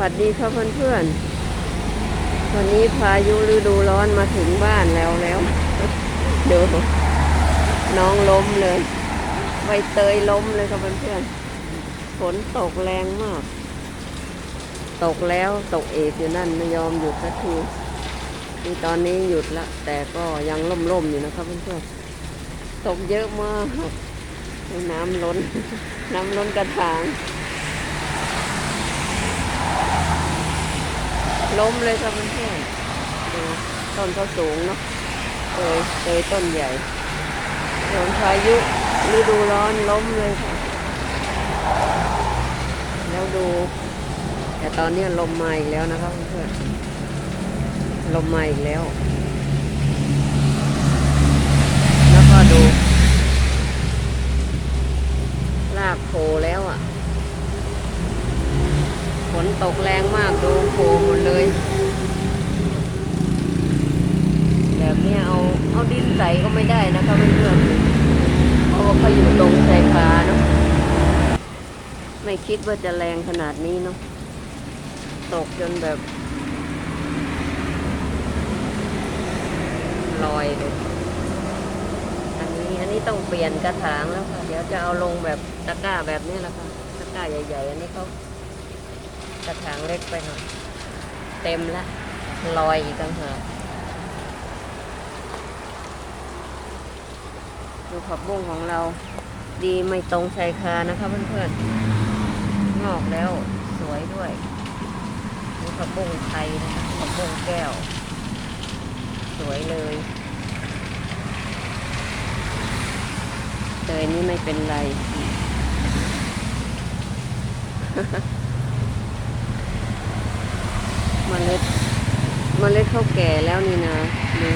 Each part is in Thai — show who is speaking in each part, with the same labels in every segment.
Speaker 1: วัสดีครับเพื่อนๆวันนี้พายุฤดูร้อนมาถึงบ้านแล้วแล้วดูน้องล้มเลยใบเตยล้มเลยครับเพื่อนๆฝนตกแรงมาก ตกแล้วตกเอกอยู่นั่นไม่ยอมหยุดสักทีนี่ตอนนี้หยุดละ แต่ก็ยังล่มๆอยู่นะครับเพื่อนๆตกเยอะมากน้ำล้น น้ำล้นกระถาง ล้มเลยครับเพื่อนๆดูต้นเขาสูงเนาะเตยเตยต้นใหญ่โดนพายุฤดูร้อนล้มเลยค่ะ แล้วดู แต่ตอนนี้ลมมาอีกแล้วนะครับเพื่อนๆลมมาอีกแล้ว แล้วก็ดูลากโผล่แล้วอะ ฝนตกแรงมากดูโผล่หมดเลย แบบนี้เอาเอาดินใส่ก็ไม่ได้นะคะเพื่อนๆเพราะว่าเขาอยู่ตรงชายคาเนาะไม่คิดว่าจะแรงขนาดนี้เนาะตกจนแบบลอยเลยอันนี้อันนี้ต้องเปลี่ยนกระถางแล้วค่ะ เดี๋ยวจะเอาลงแบบตะกร้าแบบนี้แหละค่ะตะกร้าใหญ่ ๆ อันนี้เขา ระถางเล็กไปหน่อยเต็มละลอยอีกต่างหากดูผักบุ้งของเรา ดีไม่ตรงชายคานะคะเพื่อนๆงอกแล้วสวยด้วยนี่ผักบุ้งไทยนะคะผักบุ้งแก้ว สวยเลยเตยนี่ไม่เป็นไร มเมล็ดมเมล็ดเขาแก่แล้วนี่นะดู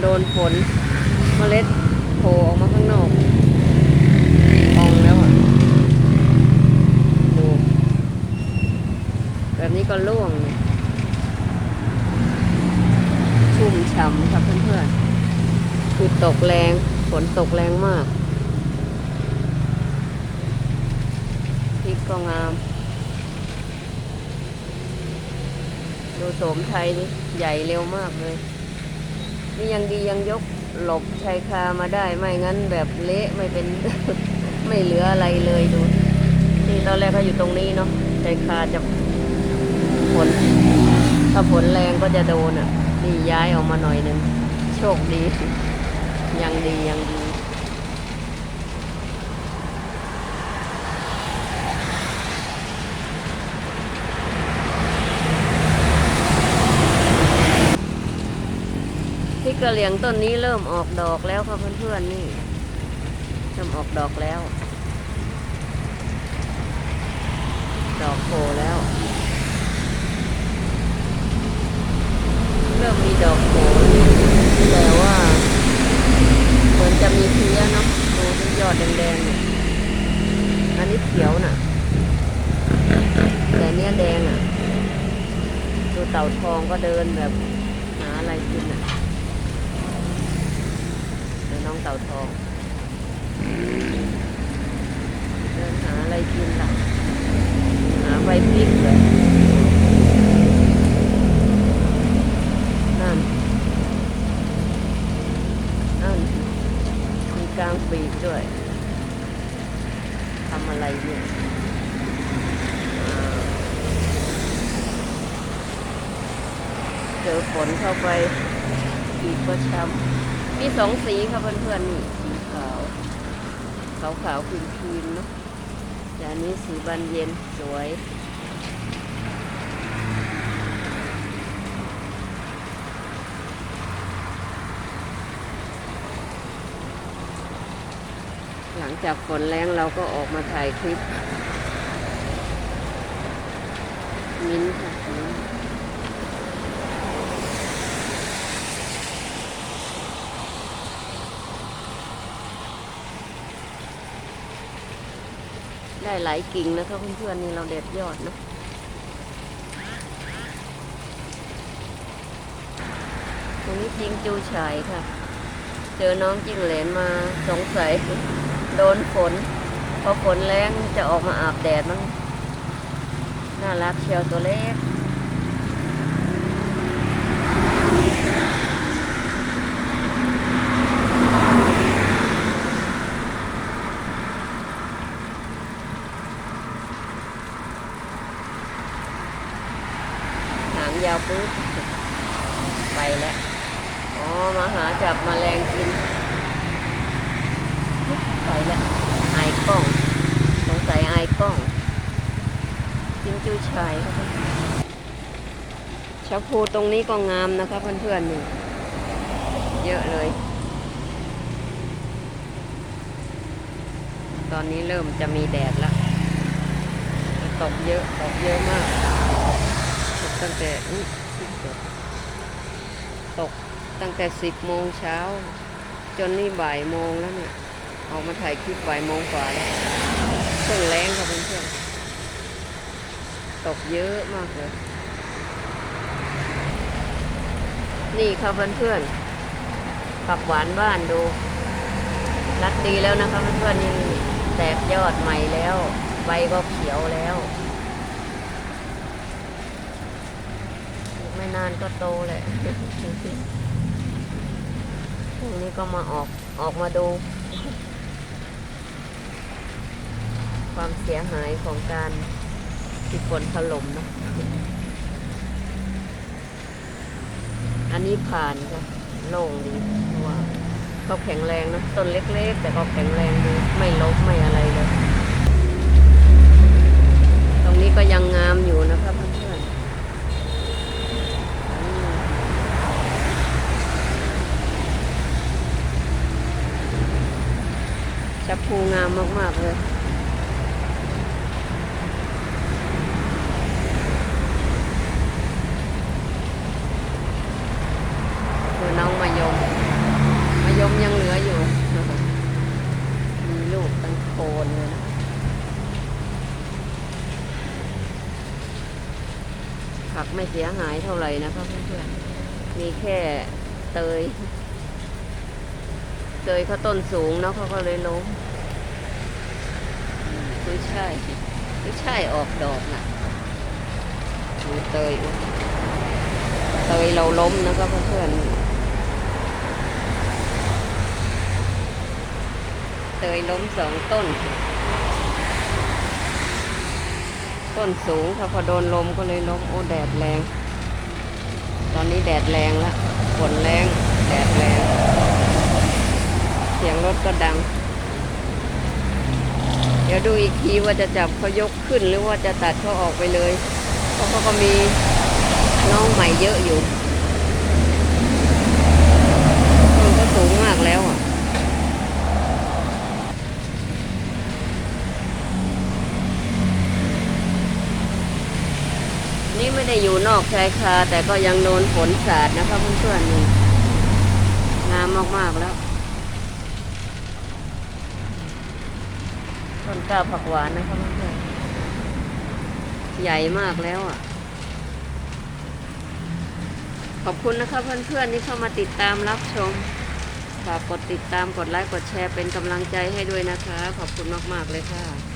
Speaker 1: โดนฝนมเมล็ดโผล่ออกมาข้างนอกอองแล้วอะดูแบบนี้ก็ร่วง ชุ่มฉ่ำครับเพื่อนๆคือตกแรงฝนตกแรงมากพริกก็งาม ดูโสมไทยนี่ใหญ่เร็วมากเลย นี่ยังดียังยกหลบชายคามาได้ไม่งั้นแบบเละไม่เป็น ไม่เหลืออะไรเลยดู นี่ตอนแรกเขาอยู่ตรงนี้เนาะชายคาจะฝนถ้าฝนแรงก็จะโดนอะ นี่ย้ายออกมาหน่อยนึง โชคดี ยังดียังดี พริ กระเหลียงต้นนี้เริ่มออกดอกแล้วค่ะเพื่อนๆนี่เริ่มออกดอกแล้ว ดอกโผล่แล้ว เริ่มมีดอกโผล่แต่ว่าเหมือนจะมีเพี้ยเนาะดูที่ยอดแดงๆเนี่ยอันนี้เขียวน่ะ แต่เนี้ยแดงอะ ดูเต่าทองก็เดินแบบหาอะไรกินอะ น้องเต่าทอง เดินหาอะไรกินล่ะ หาใบพริกเลยนั่น นั่น มีกลางปีกด้วย ทำอะไรเนี่ยอ่าเจอฝนเข้าไปปีกก็ช้ำ มีสองสีค่ะเพื่อนๆนี่สีขาว ขาวขาวๆครีมครีมเนาะแต่อันนี้สีบานเย็นสวยหลังจากฝนแรงเราก็ออกมาถ่ายคลิป มิ้นค่ะมิ้นท์ ได้หลายกิ่งนะคะเพื่อนๆนี่เราเด็ดยอดนะตรงนี้จิงจูฉายค่ะ เจอน้องจิงเหลนมาสงสัยโดนฝนพอฝนแรงจะออกมาอาบแดดมั้งน่ารักเชียวตัวเล็ก หางยาวปุ๊บไปแล้ว อ๋อ มาหาจับมแมลงกิน ไปแล้วไอายกล้อง สงสัยไอายกล้อง ผู้ชายครับชะพูตรงนี้ก็งามนะครับเพื่อนๆนี่เยอะเลย ตอนนี้เริ่มจะมีแดดแล้วตกเยอะตกเยอะมากตกตั้งแต่ตกตั้งแต่สิบโมงเช้า จนนี่บ่ายโมงแล้วเนี่ยออกมาถ่ายคลิปบ่ายโมงกว่าแล้วเพิ่งแรงค่ะเพื่อนๆ ตกเยอะมากเลย นี่ค่ะเพื่อนๆผักหวานบ้านดู รัดดีแล้วนะคะเพื่อนๆนี่แตกยอดใหม่แล้ว ใบก็เขียวแล้วไม่นานก็โตแหละพรุ่งนี้ก็มาออกออกมาดู ความเสียหายของการ ที่ฝนถล่มนะอันนี้ผ่านค่ะโล่งดีเพราะว่าเขาแข็งแรงนะต้นเล็กๆ แต่ก็แข็งแรงดีไม่ลบไม่อะไรเลย ตรงนี้ก็ยังงามอยู่นะครับเพื่อนๆชับพูงามมากๆเลย คือน้องมา ยมมายมยังเหลืออยู่ มีลูกตั้งโคนเลยนะผักไม่เสียหายเท่าไหร่นะครับเพื่อนๆ มีแค่เตย เตยเขาต้นสูงเนาะเขาก็เลยล้มไม่ใช่ไม่ใช่ออกดอกนะดูเตย เตยเราล้มนะครับเพื่อนๆ เตยล้มสองต้น ต้นสูงค่ะพอโดนลมก็เลยล้มโอ้แดดแรง ตอนนี้แดดแรงแล้วฝนแรงแดดแรง เสียงรถก็ดัง เดี๋ยวดูอีกทีว่าจะจับเขายกขึ้นหรือว่าจะตัดเขาออกไปเลยเพราะเขาก็มีน้องใหม่เยอะอยู่ต้นก็สูงมากแล้วอะ นี่ไม่ได้อยู่นอกชายคาแต่ก็ยังโดนฝนสาดนะคะเพื่อนๆนี่งามมากๆแล้วต้นกล้าผักหวานนะคะเพื่อนๆใหญ่มากแล้วอะ ขอบคุณนะคะเพื่อนๆที่เข้ามาติดตามรับชมฝากกดติดตามกดไลค์กดแชร์เป็นกำลังใจให้ด้วยนะคะ ขอบคุณมากๆเลยค่ะ